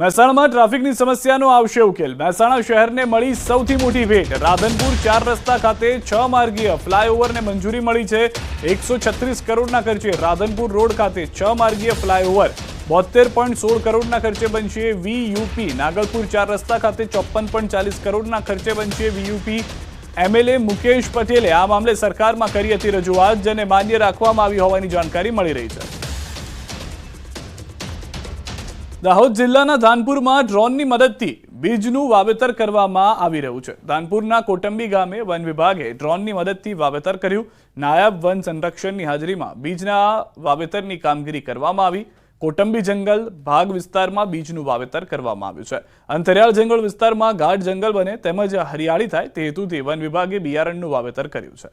મહેસાણામાં ટ્રાફિકની સમસ્યાનો આવશે ઉકેલ. મહેસાણા શહેરને મળી સૌથી મોટી ભેટ. રાધનપુર ચાર રસ્તા ખાતે છ માર્ગીય ફ્લાયઓવરને મંજૂરી મળી છે. એકસો છત્રીસ કરોડના ખર્ચે રાધનપુર રોડ ખાતે છ માર્ગીય ફ્લાયઓવર. બોતેર પોઈન્ટ સોળ કરોડના ખર્ચે બનશે વીયુપી. નાગલપુર ચાર રસ્તા ખાતે ચોપન પોઈન્ટ ચાલીસ કરોડના ખર્ચે બનશે વીયુપી. એમએલએ મુકેશ પટેલે આ મામલે સરકારમાં કરી હતી રજૂઆત, જેને માન્ય રાખવામાં આવી હોવાની જાણકારી મળી રહી છે. દાહોદ જિલ્લાના ધાનપુરમાં ડ્રોનની મદદથી બીજનું વાવેતર કરવામાં આવી રહ્યું છે. ધાનપુરના કોટંબી ગામે વન વિભાગે ડ્રોનની મદદથી વાવેતર કર્યું. નાયબ વન સંરક્ષણની હાજરીમાં બીજના વાવેતરની કામગીરી કરવામાં આવી. કોટંબી જંગલ ભાગ વિસ્તારમાં બીજનું વાવેતર કરવામાં આવ્યું છે. અંતરિયાળ જંગલ વિસ્તારમાં ગાઢ જંગલ બને તેમજ હરિયાળી થાય તે હેતુથી વન વિભાગે બિયારણનું વાવેતર કર્યું છે.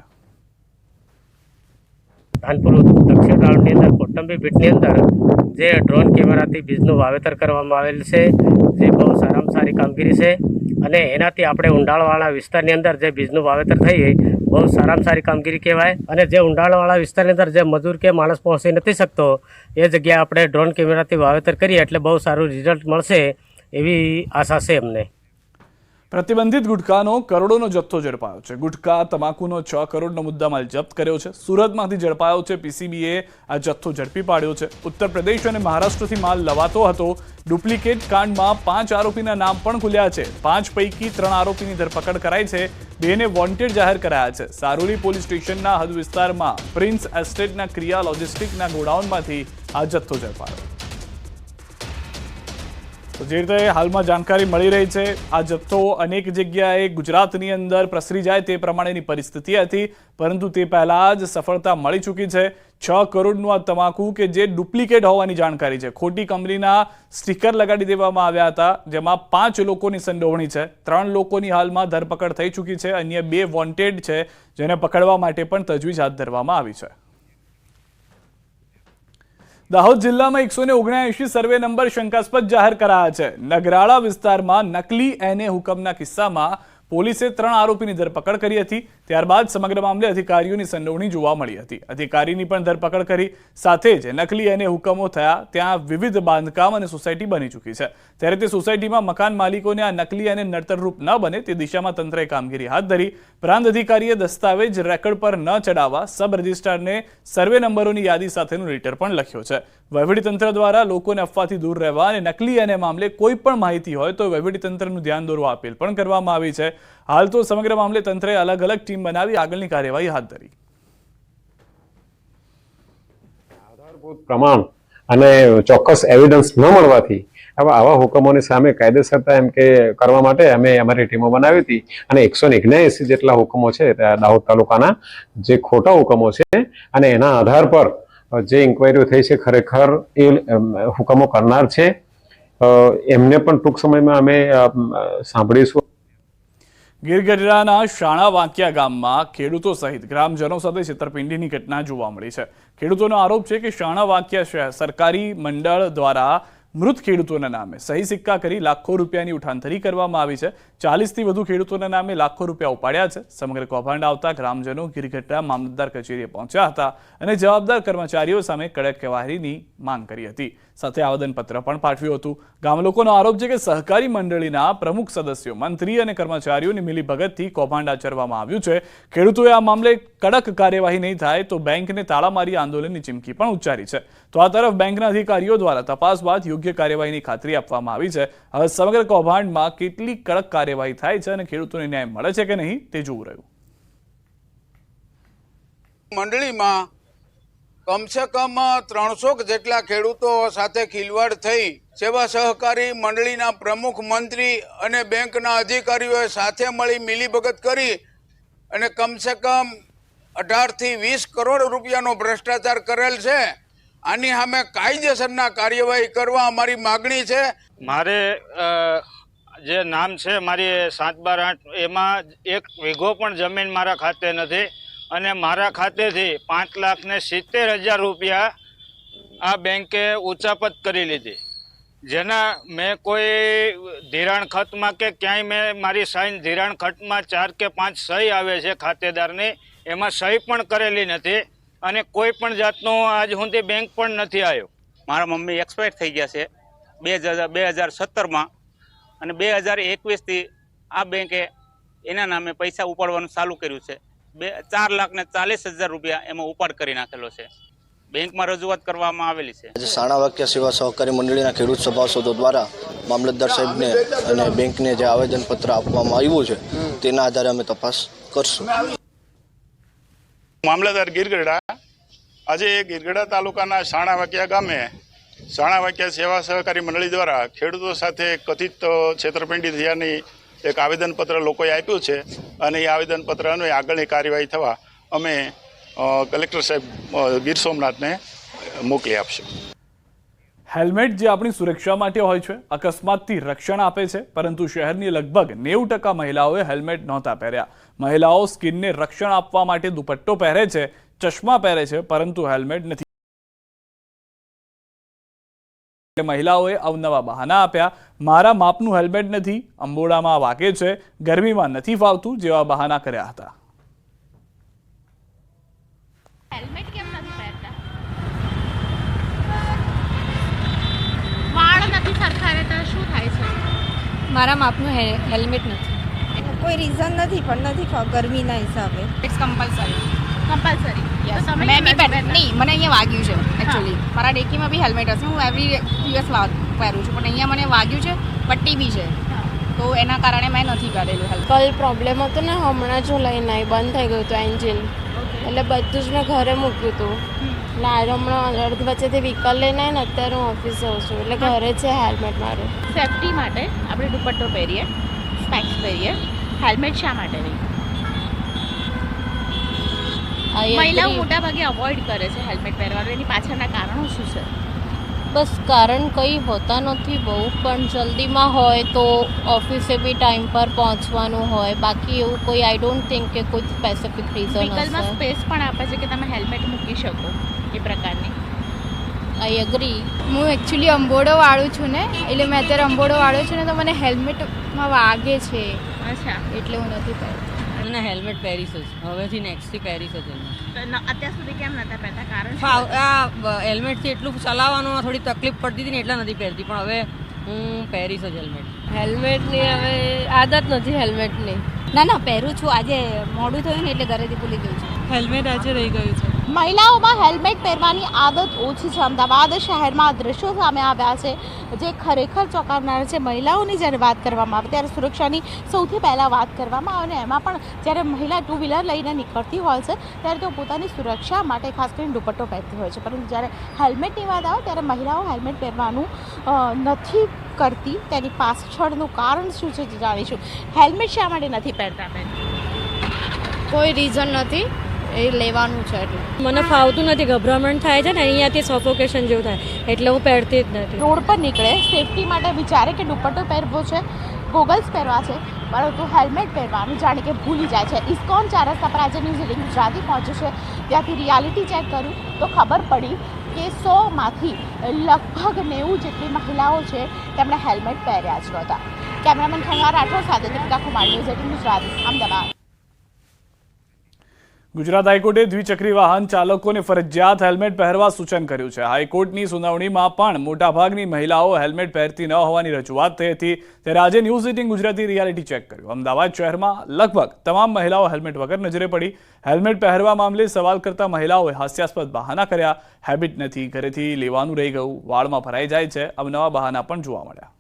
ધાનપુર દક્ષિણ રાઉન્ડની અંદર કોટંબી બીટની અંદર જે ડ્રોન કેમેરાથી બીજનું વાવેતર કરવામાં આવેલ છે, જે બહુ સારામાં સારી કામગીરી છે અને એનાથી આપણે ઊંડાણવાળા વિસ્તારની અંદર જે બીજનું વાવેતર થઈ બહુ સારામાં સારી કામગીરી કહેવાય અને જે ઊંડાણવાળા વિસ્તારની અંદર જે મજૂર કે માણસ પહોંચી નથી શકતો, એ જગ્યાએ આપણે ડ્રોન કેમેરાથી વાવેતર કરીએ એટલે બહુ સારું રિઝલ્ટ મળશે એવી આશા છે અમને. પ્રતિબંધિત ગુટખાનો કરોડોનો જથ્થો ઝડપાયો છે. ગુટખા, તમાકુનો છ કરોડનો મુદ્દામાલ જપ્ત કર્યો છે. સુરતમાંથી ઝડપાયો છે પીસીબીએ. આ જથ્થો ઝડપી પાડ્યો છે. ઉત્તર પ્રદેશ અને મહારાષ્ટ્રથી માલ લવાતો હતો. ડુપ્લિકેટ કાંડમાં પાંચ આરોપીના નામ પણ ખુલ્યા છે. પાંચ પૈકી ત્રણ આરોપીની ધરપકડ કરાઈ છે. બેને વોન્ટેડ જાહેર કરાયા છે. સારોલી પોલીસ સ્ટેશનના હદ વિસ્તારમાં પ્રિન્સ એસ્ટેટના ક્રિયા લોજિસ્ટિકના ગોડાઉનમાંથી આ જથ્થો ઝડપાયો. જે રીતે હાલમાં જાણકારી મળી રહી છે, આ જથ્થો અનેક જગ્યાએ ગુજરાતની અંદર પ્રસરી જાય તે પ્રમાણેની પરિસ્થિતિ હતી, પરંતુ તે પહેલાં જ સફળતા મળી ચૂકી છે. છ કરોડનું આ તમાકુ કે જે ડુપ્લિકેટ હોવાની જાણકારી છે. ખોટી કંપનીના સ્ટીકર લગાડી દેવામાં આવ્યા હતા, જેમાં પાંચ લોકોની સંડોવણી છે. ત્રણ લોકોની હાલમાં ધરપકડ થઈ ચૂકી છે. અન્ય બે વોન્ટેડ છે, જેને પકડવા માટે પણ તજવીજ હાથ ધરવામાં આવી છે. દાહોદ જિલ્લામાં એકસો ને ઓગણએંશી સર્વે નંબર શંકાસ્પદ જાહેર કરાયા છે. નગરાળા વિસ્તારમાં નકલી એને હુકમના કિસ્સામાં પોલીસે ત્રણ આરોપીની ધરપકડ કરી હતી. ત્યારબાદ સમગ્ર મામલે અધિકારીઓની સંડોવણી જોવા મળી હતી. અધિકારીની પણ ધરપકડ કરી, સાથે જ નકલી અને હુકમો થયા, ત્યાં વિવિધ બાંધકામ અને સોસાયટી બની ચૂકી છે. ત્યારે તે સોસાયટીમાં મકાન માલિકોને આ નકલી અને નડતરરૂપ ન બને તે દિશામાં તંત્રએ કામગીરી હાથ ધરી. પ્રાંત અધિકારીએ દસ્તાવેજ રેકર્ડ પર ન ચડાવવા સબ રજિસ્ટ્રારને સર્વે નંબરોની યાદી સાથેનું લેટર પણ લખ્યો છે. વહીવટીતંત્ર દ્વારા લોકોને અફવાથી દૂર રહેવા અને નકલી અને મામલે કોઈ પણ માહિતી હોય તો વહીવટીતંત્રનું ધ્યાન દોરવા અપીલ પણ કરવામાં આવી છે. હાલ તો સમગ્ર મામલે તંત્રએ અલગ અલગ ટીમ બનાવી આગળની કાર્યવાહી હાથ ધરી. પ્રમાણ અને ચોક્કસ એવિડન્સ ન મળવાથી આવા આવા હુકમોની સામે કાયદેસરતા એમ કે કરવા માટે અમે અમારી ટીમો બનાવી હતી. અને એકસો જેટલા હુકમો છે દાહોદ તાલુકાના જે ખોટા હુકમો છે અને એના આધાર પર જે ઇન્કવાયરીઓ થઈ છે ખરેખર એ હુકમો કરનાર છે. એમને પણ ટૂંક સમયમાં અમે સાંભળીશું. ગીરગઢડાના શાણા વાંકિયા ગામમાં ખેડૂતો સહિત ગ્રામજનો સાથે છેતરપિંડીની ઘટના જોવા મળી છે. ખેડૂતોનો આરોપ છે કે શાણા વાંકિયા સરકારી મંડળ દ્વારા મૃત ખેડૂતોના નામે સહી સિક્કા કરી લાખો રૂપિયાની ઉઠાંતરી કરવામાં આવી છે. ચાલીસથી વધુ ખેડૂતોના નામે લાખો રૂપિયા ઉપાડ્યા છે. સમગ્ર કૌભાંડ આવતા ગ્રામજનો ગીરગઢડા મામલતદાર કચેરીએ પહોંચ્યા હતા અને જવાબદાર કર્મચારીઓ સામે કડક કહેવારીની માંગ કરી હતી. સાથે આવેદનપત્ર પણ પાઠવ્યું હતું. ગામ લોકોનો આરોપ છે કે સહકારી મંડળીના પ્રમુખ સદસ્યો, મંત્રી અને કર્મચારીઓની મિલીભગતથી કૌભાંડ આચરવામાં આવ્યું છે. ખેડૂતોએ આ મામલે કડક કાર્યવાહી નહીં થાય તો બેંકને તાળા મારી આંદોલનની ચીમકી પણ ઉચ્ચારી છે. તો આ તરફ બેંકના અધિકારીઓ દ્વારા તપાસ બાદ યોગ્ય કાર્યવાહીની ખાતરી આપવામાં આવી છે. હવે સમગ્ર કૌભાંડમાં કેટલી કડક કાર્યવાહી થાય છે અને ખેડૂતોને ન્યાય મળે છે કે નહીં તે જોવું રહ્યું. મંડળીમાં કમસે કમ ત્રણસો જેટલા ખેડૂતો સાથે ખીલવાડ થઈ સેવા સહકારી મંડળીના પ્રમુખ મંત્રી અને બેંકના અધિકારીઓએ સાથે મળી મિલીભગત કરી અને કમસે કમ અઢારથી વીસ કરોડ રૂપિયાનો ભ્રષ્ટાચાર કરેલ છે. આની સામે કાયદેસરના કાર્યવાહી કરવા અમારી માગણી છે. મારે જે નામ છે મારી સાત બાર આઠ, એમાં એક વીઘો પણ જમીન મારા ખાતે નથી અને મારા ખાતેથી પાંચ લાખ ને સિત્તેર હજાર રૂપિયા આ બેંકે ઉચાપત કરી લીધી. જેના મેં કોઈ ધિરાણ ખતમાં કે ક્યાંય મેં મારી સાઈન ધિરાણ ખતમાં ચાર કે પાંચ સહી આવે છે ખાતેદારની, એમાં સહી પણ કરેલી નથી. અને કોઈ પણ જાતનો આજ સુધી બેંક પણ નથી આવ્યો. મારા મમ્મી એક્સપાયર થઈ ગયા છે. બે હજાર બે હજાર સત્તરમાં અને બે હજાર એકવીસથી આ બેંકે એના નામે પૈસા ઉપાડવાનું ચાલુ કર્યું છે. બે ચાર લાખ ને ચાલીસ હજાર રૂપિયા એમાં ઉપાડ કરી નાખેલો છે. બેંકમાં રજૂઆત કરવામાં આવેલી છે. આજે સાણા વાક્ય સેવા સહકારી મંડળીના ખેડૂત સભાસદો દ્વારા મામલતદાર સાહેબને અને બેંકને જે આવેદનપત્ર આપવામાં આવ્યું છે તેના આધારે અમે તપાસ કરશું. મામલતદાર ગીરગઢડા આજે ગીરગઢડા તાલુકાના શાણા વાક્યા ગામે શાણાવાકિયા સેવા સહકારી મંડળી દ્વારા ખેડૂતો સાથે કથિત છેતરપિંડી થયાની એક આવેદનપત્ર લોકોએ આપ્યું છે અને એ આવેદનપત્ર અન્વયે આગળની કાર્યવાહી થવા અમે કલેક્ટર સાહેબ ગીર સોમનાથને મોકલી આપશું. હેલ્મેટ જે આપણી સુરક્ષા માટે હોય છે, અકસ્માતથી રક્ષણ આપે છે, પરંતુ શહેરની લગભગ નેવું ટકા મહિલાઓએ હેલ્મેટ નહોતા પહેર્યા. મહિલાઓ સ્કિનને રક્ષણ આપવા માટે દુપટ્ટો પહેરે છે, ચશ્મા પહેરે છે, પરંતુ હેલ્મેટ નથી. મહિલાઓએ અવનવા બહાના આપ્યા. મારા માપનું હેલ્મેટ નથી, અંબોડામાં વાગે છે, ગરમીમાં નથી ફાવતું, જેવા બહાના કર્યા હતા હેલ્મેટ કેમ નથી પહેરતા વાળ નથી સરખાવે તો શું થાય છે? મારા માપનું હે હેલ્મેટ નથી. કોઈ રીઝન નથી પણ નથી ગરમીના હિસાબે. ઇટ્સ કમ્પલસરી કમ્પલસરી મેં બી પહેર નહીં મને અહીંયા વાગ્યું છે એકચ્યુઅલી મારા ડેકીમાં બી હેલ્મેટ હશે. હું એવરી દિવસ પહેરું છું પણ અહીંયા મને વાગ્યું છે પટ્ટી બી છે. તો એના કારણે મેં નથી કરેલું હેલ્મેટ. કલ પ્રોબ્લેમ હતો ને હમણાં જો લઈને આવી બંધ થઈ ગયું હતું એન્જિન એટલે બધું જ મેં ઘરે મૂક્યું હતું. આજે હમણાં અડધ વચ્ચેથી વ્હીકલ લઈને આવીને અત્યારે હું ઓફિસ જઉં છું. એટલે ઘરે છે હેલ્મેટ મારું. સેફટી માટે આપણે દુપટ્ટો પહેરીએ સ્પેક્સ પહેરીએ. હેલ્મેટ શા માટે નહીં? મહિલાઓ મોટા ભાગે અવોઇડ કરે છે હેલ્મેટ પહેરવાનું. એની પાછળના કારણો શું છે? બસ કારણ કંઈ હોતા નથી બહુ પણ જલ્દીમાં હોય તો ઓફિસે બી ટાઈમ પર પહોંચવાનું હોય. બાકી એવું કોઈ આઈ ડોન્ટ થિંક કે કોઈ સ્પેસિફિક રીઝન સ્પેસ પણ આપે છે કે તમે હેલ્મેટ મૂકી શકો. એ પ્રકારની? આઈ અગ્રી હું એકચ્યુઅલી અંબોડો વાળું છું ને એટલે મેં અત્યારે અંબોડો વાળું છું ને તો મને હેલ્મેટમાં વાગે છે. અચ્છા. એટલે હું નથી પહેરતી. અને હેલ્મેટ પહેરીશ જ. હવેથી નેક્સ્ટથી પહેરીશ જ હેલ્મેટ અત્યાર સુધી કેમ નતા પહેરતા? કારણ આ હેલ્મેટથી એટલું ચલાવવાનું થોડી તકલીફ પડતી હતી ને એટલા નથી પહેરતી. પણ હવે હું પહેરીશ જ હેલ્મેટ. હેલ્મેટની હવે આદત નથી હેલ્મેટની. ના ના પહેરું છું. આજે મોડું થયું ને એટલે ઘરેથી ભૂલી ગયું છું. હેલ્મેટ આજે રહી ગયું છે. મહિલાઓમાં હેલ્મેટ પહેરવાની આદત ઓછી છે. અમદાવાદ શહેરમાં દ્રશ્યો સામે આવ્યા છે, જે ખરેખર ચોંકાવનાર છે. મહિલાઓની જ્યારે વાત કરવામાં આવે, ત્યારે સુરક્ષાની સૌથી પહેલાં વાત કરવામાં આવે અને એમાં પણ જ્યારે મહિલા ટુ વ્હીલર લઈને નીકળતી હોય છે, ત્યારે તેઓ પોતાની સુરક્ષા માટે ખાસ કરીને દુપટ્ટો પહેરતી હોય છે. પરંતુ જ્યારે હેલ્મેટની વાત આવે, ત્યારે મહિલાઓ હેલ્મેટ પહેરવાનું નથી કરતી. તેની પાછળનું કારણ શું છે જાણીશું. હેલ્મેટ શા માટે નથી પહેરતા બેન? કોઈ રીઝન નથી. એ લેવાનું છે એટલે. મને ફાવતું નથી ગભરામણ થાય છે ને અહીંયાથી સફોકેશન જેવું થાય. એટલે હું પહેરતી જ નથી. રોડ પર નીકળે સેફટી માટે વિચારે કે દુપટ્ટો પહેરવો છે ગોગલ્સ પહેરવા છે પરંતુ હેલ્મેટ પહેરવાનું જાણે કે ભૂલી જાય છે. ઇસ્કોન ચાર રસ્તા પર આજે ન્યૂઝ એટીન ગુજરાતી પહોંચ્યું છે. ત્યાંથી રિયાલિટી ચેક કર્યું તો ખબર પડી કે સોમાંથી લગભગ નેવું જેટલી મહિલાઓ છે તેમણે હેલ્મેટ પહેર્યા જ નહોતા. કેમેરામેન ખંડવા રાઠોડ સાથે દીપિકા કુમાર ન્યૂઝ એટીન ગુજરાતી અમદાવાદ. ગુજરાત હાઈકોર્ટે દ્વિચક્રી વાહન ચાલકોને ફરજિયાત હેલ્મેટ પહેરવા સૂચન કર્યું છે. હાઈકોર્ટની સુનાવણીમાં પણ મોટાભાગની મહિલાઓ હેલ્મેટ પહેરતી ન હોવાની રજૂઆત થઈ હતી. ત્યારે આજે news eighteen Gujarati reality check કર્યું. અમદાવાદ શહેરમાં લગભગ તમામ મહિલાઓ હેલ્મેટ વગર નજરે પડી. હેલ્મેટ પહેરવા મામલે સવાલ કરતા મહિલાઓએ હાસ્યાસ્પદ બહાના કર્યા. હેબિટ નથી. ઘરેથી લેવાનું રહી ગયું. વાળમાં ભરાઈ જાય છે. અવનવા બહાના પણ જોવા મળ્યા.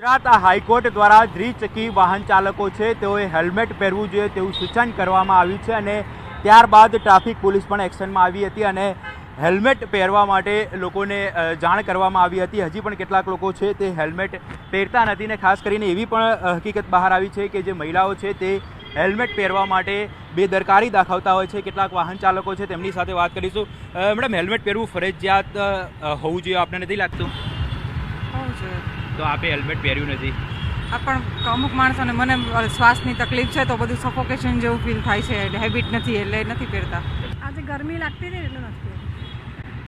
ગુજરાત હાઈકોર્ટ દ્વારા દ્વિચકી વાહન ચાલકો છે, તેઓએ હેલ્મેટ પહેરવું જોઈએ તેવું સૂચન કરવામાં આવ્યું છે અને ત્યારબાદ ટ્રાફિક પોલીસ પણ એક્શનમાં આવી હતી અને હેલ્મેટ પહેરવા માટે લોકોને જાણ કરવામાં આવી હતી. હજી પણ કેટલાક લોકો છે તે હેલ્મેટ પહેરતા નથી ને ખાસ કરીને એવી પણ હકીકત બહાર આવી છે કે જે મહિલાઓ છે તે હેલ્મેટ પહેરવા માટે બેદરકારી દાખવતા હોય છે. કેટલાક વાહન ચાલકો છે તેમની સાથે વાત કરીશું. મેડમ, હેલ્મેટ પહેરવું ફરજિયાત હોવું જોઈએ? આપને નથી લાગતું? તો આપે હેલ્મેટ પહેર્યું નથી. આ પણ અમુક માણસોને મને શ્વાસની તકલીફ છે તો બધું સફોકેશન જેવું ફીલ થાય છે હેબિટ નથી એટલે નથી પહેરતા. આજે ગરમી લાગતી હતી એટલે નથી